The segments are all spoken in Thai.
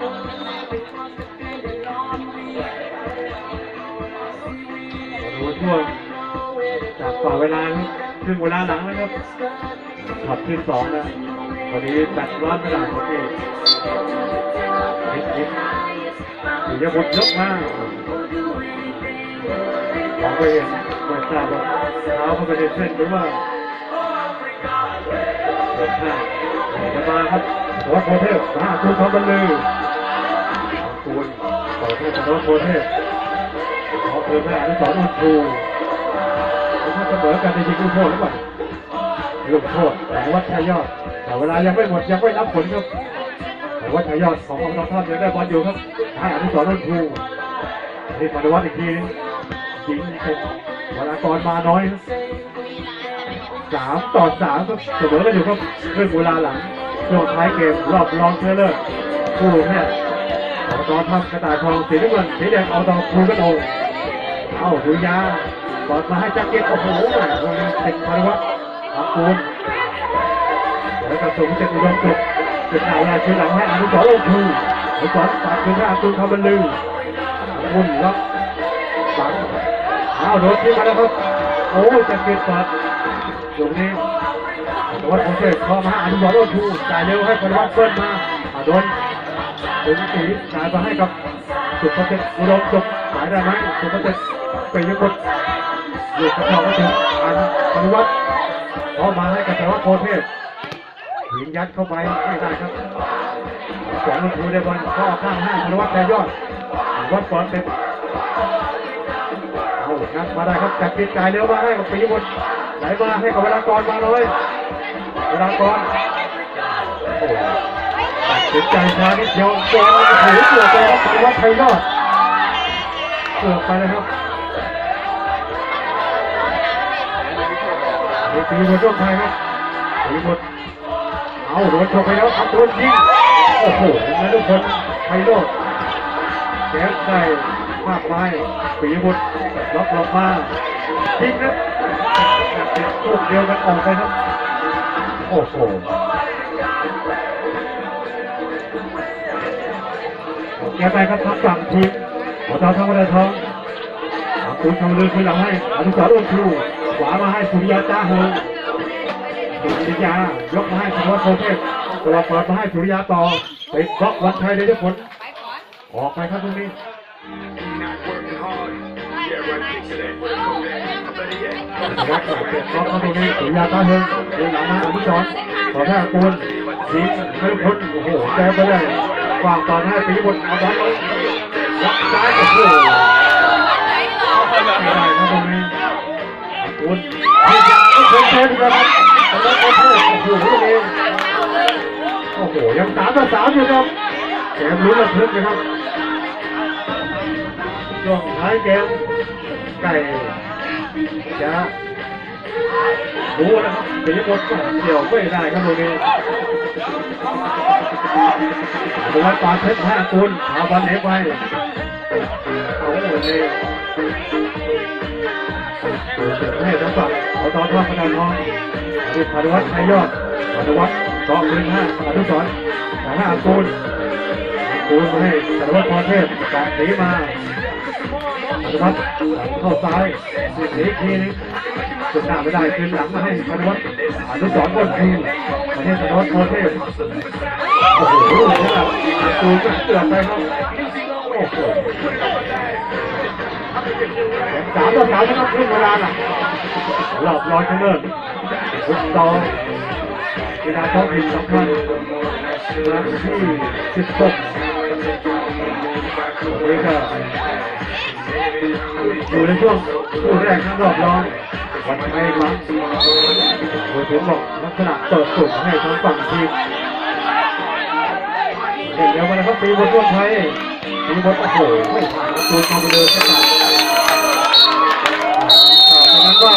ดูช่วงจากต่อเวลาครับครึ่งเวลาหลังแล้วครับช็อตที่สองนะวันนี้แบตร้อนขนาดนี้นิดนิดถึงจะหมดยกมากมองไปเห็นไม่ทราบว่าเท้าเข้าไปในเส้นหรือว่าเดินข้างจะมาครับวัดโพเทพมาคุณทองบรรลือ คูณต่อเทพวัดโพเทพขอเพิ่มให้อนุสรณ์อุทูผมว่าเสมอกันในยิงลูกโทษหรือเปล่าลูกโทษแต่วัดชายยอด แต่เวลายังไม่หมดยังไม่นับผลครับแต่วัดชายยอดของอบตท่านยังได้บอลอยู่ครับให้อนุสรณ์อุทูนี่ปฏิวัติอีกทีนึงยิงเป็นวลากรมาน้อยสามต่อสามครับเสมอกันอยู่ครับเรื่องเวลาหลังช่วงท้ายเกมรอบรองชนะเลิศคู่เนี่ย กอบตทำกระต่ายทองสีน้ำเงินสีแดงเอบตครูกระโดงเอาดุยยาตอดมาให้จักเก็ตโอ้โหแม่วงนี้ติดพารุวัฒน์อับปูนแล้วก็ส่งเจ็ดอุดมสุขจุดหน้าเวลายชื่อหลังให้อนุสรณ์คูอนุสรณ์ฝากคืนให้อับปูนคำบรรลือมุ่นล็อกฝังเอาโดนที่มาแล้วครับโอ้จักเก็ตเปิดตรงนี้แต่ว่าโอเคเข้ามาอนุสรณ์คูจ่ายเร็วให้พารุวัฒน์เปิ้ลมาโดน ถึงสีสายมาให้กับสุภเจตอุดมสุขสายได้ไหมสุภเจตไปยุบดอยู่กับเราก็ถึงอันปฏิวัติพอมาให้กับแต่ว่าโคเทพหินยัดเข้าไปไม่ได้ครับสองลูกทูได้บอลข้อข้างห้างปฏิวัติแต่ยอดวัดก่อนเป็นเอางัดมาได้ครับจากกิจจ่ายเร็วมาให้กับปีบุตรไหลมาให้กับเวลากรมาเลยเวลากร โอ้ตัดสินใจช้านิดเดียวโดนถือเกือบไปแล้วปฏิวัติไทยรอดเกือบไปเลยครับนี่ตีบนร่วมไทยครับตีบนเอาโดนชกไปแล้วครับโดนยิงโอ้โหนายทุกคนไทยรอดแก๊สได้มากมายปีบุตรล็อกลงมายิงนะติดลูกเดียวกันออกไปครับ โอ้โห แกไปครับทักสั่งทีมหัวตาทองกระทองคุณทำเรือคือหลังให้อนุสรณ์อุทูขวามาให้สุริยาจ้าเฮงสุริยายกมาให้สวัสดิ์โคเทพตัวเปิดมาให้สุริยาต่อติดบล็อกวันไทยเลยทุกคนออกไปครับตรงนี้ Not working hard. Yeah, right. Picture that. What a comeback. I better yet. วัดเปิดบล็อกครับตรงนี้สุริยาจ้าเฮงดูหลังมาอนุสรณ์ต่อแท้ปูนสีให้ทุกคนโอ้โหแกไปได้ วางต่อให้ปีบุตรเอาบอลลงยักซ้ายโอ้โหไม่ได้นะตรงนี้คุณที่จะไม่เคยเทนนะครับแต่ว่าโอ้โหโอ้โหนี่โอ้โหยังสามต่อสามอยู่ครับเกมลุ้นระทึกนะครับช่วงท้ายเกมไก่จะ ดูนะครับสีบนเกี่ยวไม่ได้ครับตรงนี้ดูว่าปาเพชรห้าคูณเอาบอลเหนไปโอ้โหนี่ให้ทั้งฝั่งเอาตอนทอดพนันทองดิพานุวัฒน์ชัยยอดพานุวัฒน์กองพื้นห้าอนุสรสาห้าปูนปูนมาให้พานุวัฒน์พรเทพจากสีมาพานุวัฒน์เข้าซ้ายสีสีอีกทีนึง จุดหน้าไม่ได้คืนหลังมาให้พานุวัฒน์อนุสรณ์บนทีมาให้พานุวัฒน์พรเทพโอ้โหนี้แบบปูก็เกือบไปครับโอ้โหสามต่อสามนะครับครึ่งเวลาน่ะรอบร้องชนเลิศฟุตซอลกีฬาท้องถิ่นสำคัญครั้งที่สิบหกนี่ก็อยู่ในช่วงคู่แรกของรอบรอง วันไทยครับโดยผมบอกลักษณะเปิดสุ่มให้ทั้งฝั่งทีมเห็นเดียววันนะครับปีบนช่วงไทยปีบนโอ้โหไม่ผ่านประตูคอมเบอร์สักหน่อยฉะนั้นว่า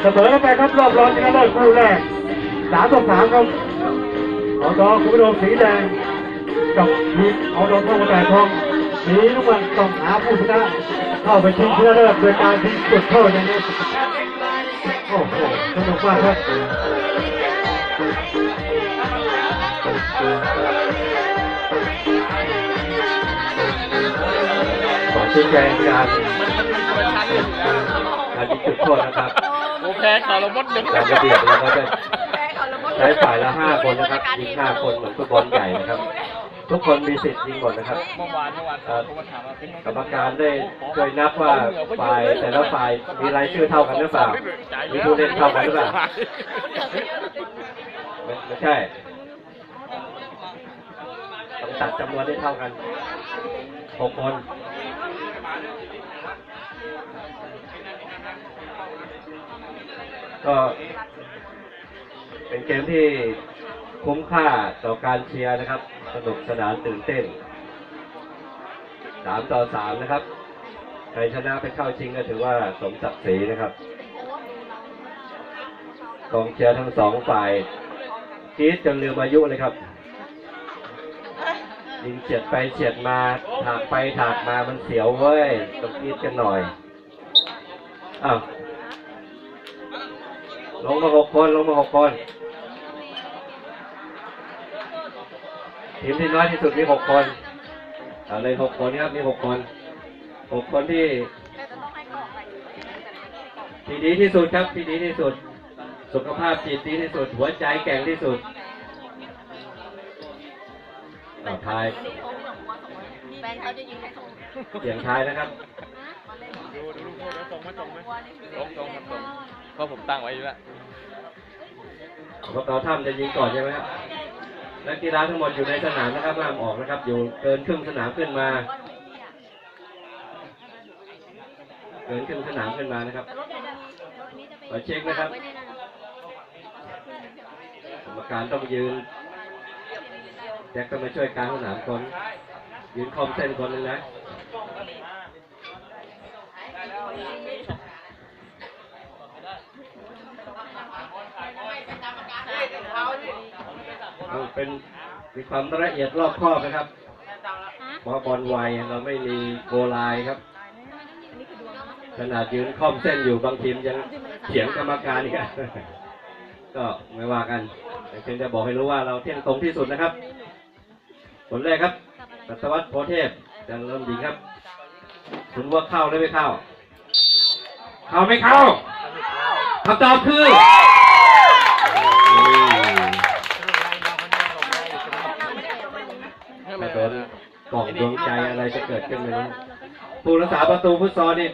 เสมอกันไปครับรอบรองชนะเลิศคู่แรกสามต่อสามครับเอาดอกคุณผู้ชมสีแดงกับทีมเอาดอกทองกระต่ทองสีน้ำเงินต้องหาผู้ชนะ เข้าไปชิงเชื้อเลิศโดยการทิ้งจุดโทษอย่างนี้โอ้โหสนุกมากครับขอชี้แจงการการทิ้งจุดโทษนะครับโอ้แพ้ขาละมดหนึ่งต่ระเบียบนะครับใช้ฝ่ายละห้าคนนะครับยิห้าคนเหมือนฟุตบอลใหญ่นะครับ ทุกคนมีสิทธิ์ยิงหมดนะครับ เมื่อวานเมื่อวานผมมาถามว่าเป็นไงกรรมการได้ช่วยนับว่าฝ่ายแต่ละฝ่ายมีรายชื่อเท่ากันหรือเปล่า มีผู้เล่นเท่ากันหรือเปล่า ไม่ไม่ใช่ต้องตัดจำนวนได้เท่ากันหกคนก็เป็นเกมที่คุ้มค่าต่อการเชียร์นะครับ สนุกสนานตื่นเต้นสามต่อสามนะครับ ใครชนะไปเข้าชิงก็ถือว่าสมศักดิ์ศรีนะครับกองเชียร์ทั้งสองฝ่ายกรีดจนลืมอายุเลยครับยิงเฉียดไปเฉียดมาถากไปถากมามันเสียวเว้ยต้องกรีดกันหน่อยอ้าวลงมาหกคนลงมาหกคน ทีมที่น้อยที่สุดมีหกคนเอาเลยหกคนครับมีหกคนหกคนที่ ที่ดีที่สุดครับที่ดีที่สุด สุขภาพจิตดีที่สุด หัวใจแกร่งที่สุดต่อท้ายแฟนเขาจะยิงให้ส่งเสียงท้ายนะครับดูดูลูกโทษแล้วส่งไหมส่งไหมส่งส่งครับส่งเพราะผมตั้งไว้อยู่แล้วพวกเราถ้ำจะยิงก่อนใช่ไหมครับ นักกีฬาทั้งหมดอยู่ในสนามนะครับห้ามออกนะครับ อยู่เกินครึ่งสนามขึ้นมา เกินครึ่งสนามขึ้นมานะครับขอเช็คนะครับกรรมการต้องยืนแจ็คก็มาช่วยกลางสนามคนยืนคอมเส้นคนนึงนะ เป็นมีความละเอียดรอบคอบนะครับเพราะบอลไวเราไม่มีโกลายครับ ขนาดยืนค่อมเส้นอยู่บางทีมยังเถียงกรรมการอีกอะก็ไม่ว่ากันแต่เพียงจะบอกให้รู้ว่าเราเที่ยงตรงที่สุดนะครับผลแรกครับสัตวัตโพเทพจะเริ่มยิงครับคุณว่าเข้าหรือไม่เข้า เข้าไม่เข้าคำตอบคืออืม ถ้าโดนก ล่องดวงใจอะไรจะเกิดขึ้นไม่รู้ผู้รักษาประตูฟุตซอลนี่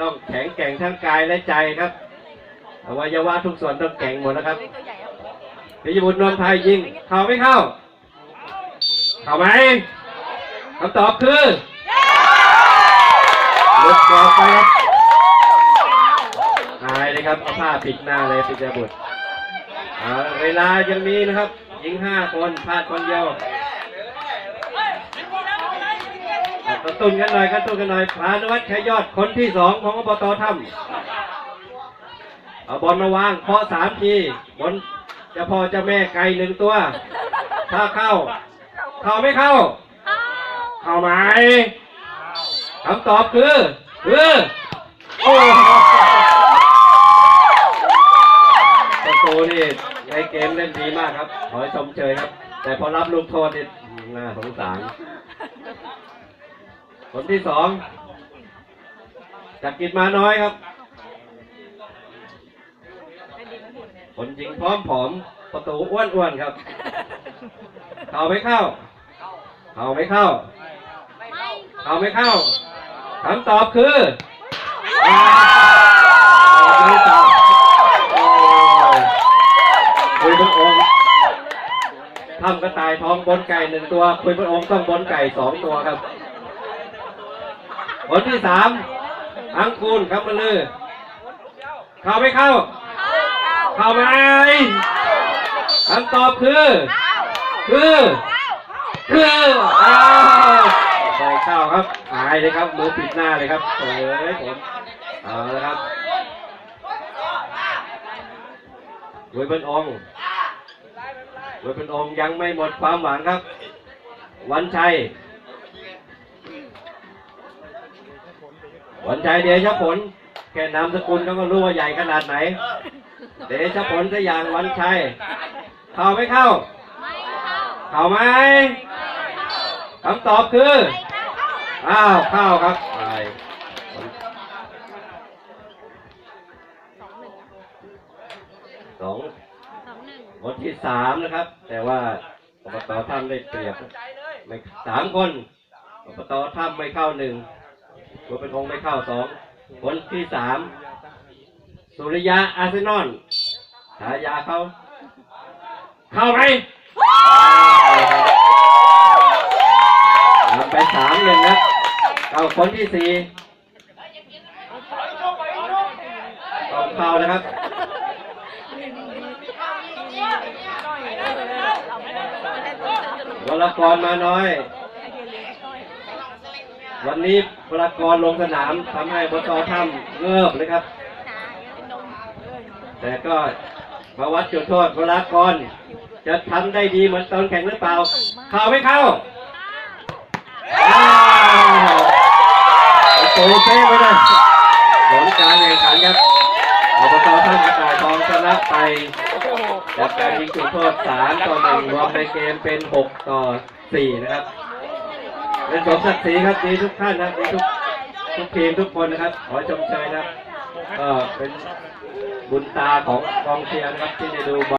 ต้องแข็งแกร่งทั้งกายและใจครับอวัยวะทุกส่วนต้องแข็งหมดนะครับพิยบุตรนนท์ไทยยิงเข้าไม่เข้า เข้าไหมคำตอบคือหลุดกรอบไปครับอายเลยครับเอาผ้าปิดหน้าเลยปิยบุตรเอาเวลายังมีนะครับ ยิงห้าคนพลาดคนเดียว กระตุ้นกันหน่อยกระตุ้นกันหน่อยพานวัฒน์ชัยยอดคนที่สองของอบตถ้ำเอาบอลมาวางเคาะสามทีบนจะพอจะแม่ไก่หนึ่งตัว ถ้าเข้า เข้าไม่เข้า เข้าไหมคำตอบคือคือโอ้ประตูนี่ในเกมเล่นดีมากครับ ขอให้ชมเชยครับ แต่พอรับลูกโทษนี่น่าสงสาร คนที่สองจากกิจมาน้อยครับ คนยิงพร้อมผอมประตูอ้วนอ้วนครับ เข้าไม่เข้า เข้าไม่เข้า เข้าไม่เข้าคำตอบคือไม่ตอบโอ้ยคุยพระองค์ทำกระต่ายท้องบนไก่หนึ่งตัว คุยพระองค์ต้องบนไก่สองตัวครับ คนที่สามอังคูณคำมะลือ เข้าไม่เข้า เข้าไหมคำตอบคือ คือ คืออ้าวใส่เข้าครับหายเลยครับมือปิดหน้าเลยครับโอ้ยผมเอาละครับเวยเป็นองค์เวยเป็นองค์ยังไม่หมดความหวังครับ วันชัย วันชัยเดชผล แค่นามสกุลเขาก็รู้ว่าใหญ่ขนาดไหน เดชผลสกอย่างวันชัย เข้าไม่เข้า เข้าไหมคำตอบคือ อ้าว เข้าครับไอ้สองสองหนึ่งคนที่สามนะครับ แต่ว่าอบตถ้ำได้เปรียบไม่สามคนอบตถ้ำไม่เข้าหนึ่ง ตัวเป็นองไม่เข้าสองคนที่สามสุริยะอาร์เซนอลฉายาเขาเข้าไหมนำไปสามหนึ่งครับเอาคนที่สี่ต้องเข้านะครับวรกรมาน้อย วันนี้วรกรลงสนามทำให้บตถ้ำเงือบเลยครับ แต่ก็มาวัดจุดโทษวรกร จะทำได้ดีเหมือนตอนแข่งหรือเปล่า เข้าไม่เข้าอ้าวประตูเซ่ไปเลยผลการแข่งขันครับอบตท่ามกระต่ายทองชนะไปจากการยิงจุดโทษ3ต่อ1รวมในเกมเป็น 6 ต่อ 4 นะครับ เป็นสมศักดิ์ศรีครับดีทุกท่านนะครับดีทุกทุกทีมทุกคนนะครับ ขอชมเชยนะครับก็เป็นบุญตาของกองเชียร์นะครับที่ได้ดู